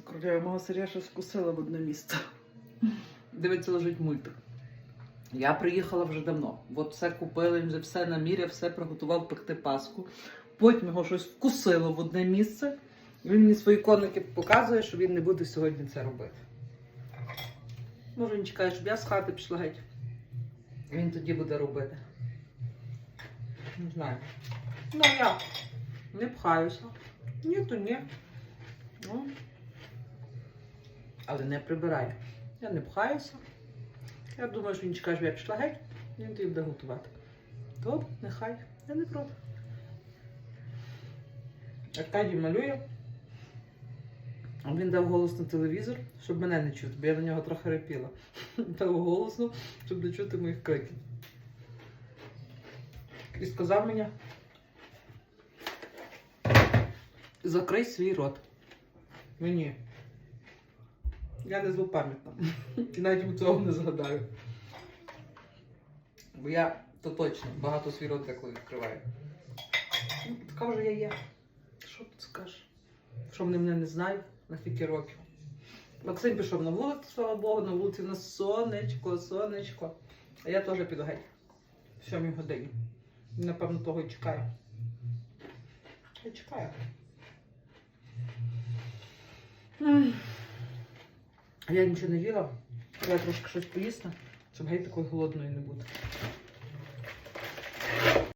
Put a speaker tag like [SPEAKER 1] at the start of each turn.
[SPEAKER 1] Королева мого сиря щось вкусила в одне місце. Дивиться, лежить мультик. Я приїхала вже давно. От все купили, він вже все наміряв, все приготував пекти паску. Потім його щось вкусило в одне місце. Він мені свої коники показує, що він не буде сьогодні це робити. Може, він чекає, щоб я з хати пішла геть. Він тоді буде робити. Не знаю. Ну я не пхаюся. Ні, то ні. Ну, але не прибираю. Я не пхаюся. Я думаю, що він чекає, щоб я пішла геть, він тоді буде готувати. Добре, нехай. Я не проти. Аркадій малює. Він дав голос на телевізор, щоб мене не чути, бо я на нього трохи репіла. Дав голосно, щоб не чути моїх криків. І сказав мені. Закрий свій рот. Мені. Я не злопам'ятна. І навіть цього не згадаю. Бо я то точно багато свій рот деколи відкриваю. Ну, Така вже я є. Що тут скажеш? Що вони мене не знають на скільки років. Максим пішов на вулицю, слава Богу, на вулиці на сонечко, сонечко. А я теж піду геть. В сьомій годині. Напевно, того і чекаю. Я чекаю. Я нічого не їла. я трошки щось поїсти, щоб геть такою голодною не бути.